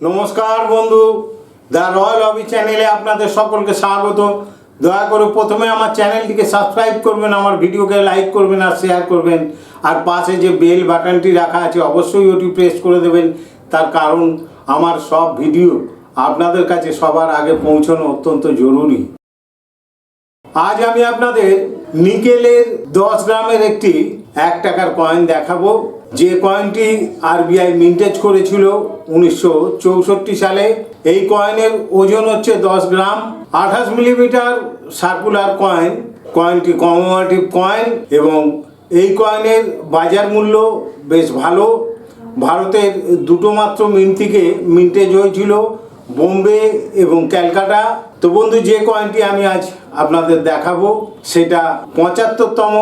নমস্কার বন্ধু, the royal হবি চ্যানেলে আপনাদের সকলকে স্বাগত। দয়া করে প্রথমে আমার চ্যানেলটিকে সাবস্ক্রাইব করবেন, আমার ভিডিওকে লাইক করবেন আর শেয়ার করবেন। আর পাশে যে বেল বাটনটি রাখা আছে, অবশ্যই ওটি প্রেস করে দেবেন। তার কারণ, আমার সব ভিডিও আপনাদের কাছে সবার আগে পৌঁছানো অত্যন্ত জরুরি। আজ আমি আপনাদের নিকেলের দশ গ্রামের একটি এক টাকার কয়েন দেখাবো। যে কয়েনটি আরবিআই মিন্টেজ করেছিল উনিশশো চৌষট্টি সালে, এই কয়েনের ওজন হচ্ছে দশ গ্রাম। আঠাশ মিলিমিটার সার্কুলার কয়েন কয়েনটি কমোমেটিভ কয়েন এবং এই কয়েনের বাজার মূল্য বেশ ভালো। ভারতের দুটো মাত্র মিন্ট থেকে মিন্টেজ হয়েছিল বোম্বে এবং ক্যালকাটা। তো বন্ধু, যে কয়েনটি আমি আজ আপনাদের দেখাবো, সেটা পঁচাত্তরতম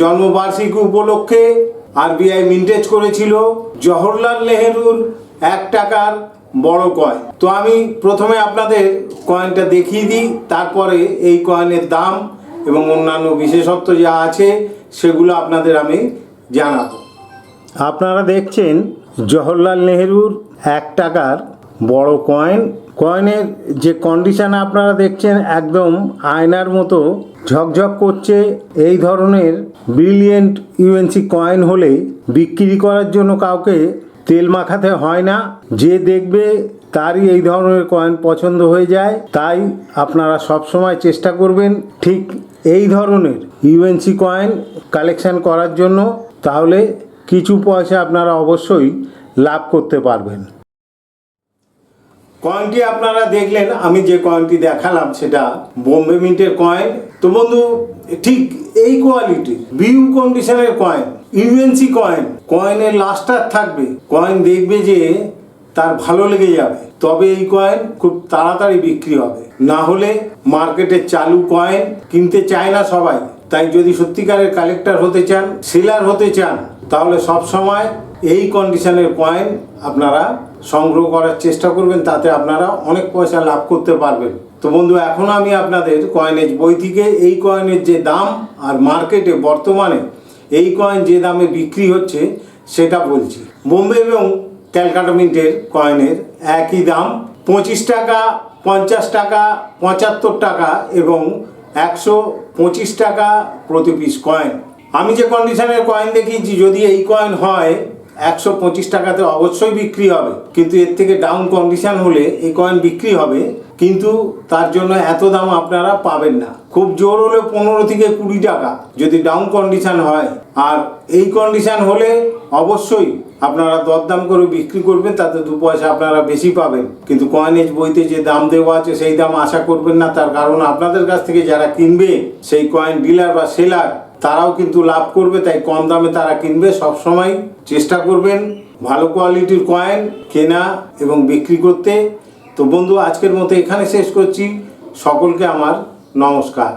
জন্মবার্ষিকী উপলক্ষে আরবিআই মিন্টেজ করেছিল জওহরলাল নেহেরুর এক টাকার বড় কয়েন। তো আমি প্রথমে আপনাদের কয়েনটা দেখিয়ে দিই, তারপরে এই কয়েনের দাম এবং অন্যান্য বিশেষত্ব যা আছে সেগুলো আপনাদের আমি জানাব। আপনারা দেখছেন জওহরলাল নেহেরুর এক টাকার বড় কয়েন কয়েনের যে কন্ডিশন আপনারা দেখছেন একদম আয়নার মতো ঝকঝক করছে, এই ধরনের ব্রিলিয়েন্ট ইউএনসি কয়েন হলে বিক্রি করার জন্য কাউকে তেল মাখাতে হয় না। যে দেখবে তারই এই ধরনের কয়েন পছন্দ হয়ে যায়, তাই আপনারা সবসময় চেষ্টা করবেন ঠিক এই ধরনের ইউএনসি কয়েন কালেকশন করার জন্য। তাহলে কিছু পয়সা আপনারা অবশ্যই লাভ করতে পারবেন। কয়েনটি আপনারা দেখলেন, আমি যে কয়েনটি দেখালাম সেটা বোম্বে মিন্টের কয়েন তো বন্ধু, ঠিক এই কোয়ালিটি বিউ কন্ডিশনের কয়েন ইউএনসি কয়েন কয়েনের লাস্টার থাকবে। কয়েন দেখবে যে তার ভালো লেগে যাবে। তবে এই কয়েন খুব তাড়াতাড়ি বিক্রি হবে। না হলে মার্কেটে চালু কয়েন কিনতে চায় না সবাই। তাই যদি সত্যিকারের কালেক্টর হতে চান সেলার হতে চান, তাহলে সব সময় এই কন্ডিশনের কয়েন আপনারা সংগ্রহ করার চেষ্টা করবেন, তাতে আপনারা অনেক পয়সা লাভ করতে পারবেন। তো বন্ধু, এখন আমি আপনাদের কয়েনের বই থেকে এই কয়েনের যে দাম আর মার্কেটে বর্তমানে এই কয়েন যে দামে বিক্রি হচ্ছে, সেটা বলছি। বোম্বে এবং ক্যালকাটা মিন্টের কয়েনের একই দাম, পঁচিশ টাকা, পঞ্চাশ টাকা, পঁচাত্তর টাকা এবং একশো পঁচিশ টাকা প্রতি পিস কয়েন আমি যে কন্ডিশনের কয়েন দেখিয়েছি, যদি এই কয়েন হয় একশো পঁচিশ টাকাতে অবশ্যই বিক্রি হবে। কিন্তু এর থেকে ডাউন কন্ডিশন হলে এই কয়েন বিক্রি হবে। কিন্তু তার জন্য এত দাম আপনারা পাবেন না। খুব জোর হলে পনেরো থেকে কুড়ি টাকা যদি ডাউন কন্ডিশন হয়। আর এই কন্ডিশন হলে অবশ্যই আপনারা দরদাম করে বিক্রি করবেন, তাতে দু পয়সা আপনারা বেশি পাবেন। কিন্তু কয়েনেজ বইতে যে দাম দেওয়া আছে, সেই দাম আশা করবেন না। তার কারণ আপনাদের কাছ থেকে যারা কিনবে, সেই কয়েন ডিলার বা সেলার তারাও কিন্তু লাভ করবে, তাই কম দামে তারা কিনবে। সব সময় চেষ্টা করবেন ভালো কোয়ালিটির কয়েন কেনা এবং বিক্রি করতে। তো বন্ধু, আজকের মতো এখানে শেষ করছি। সকলকে আমার নমস্কার।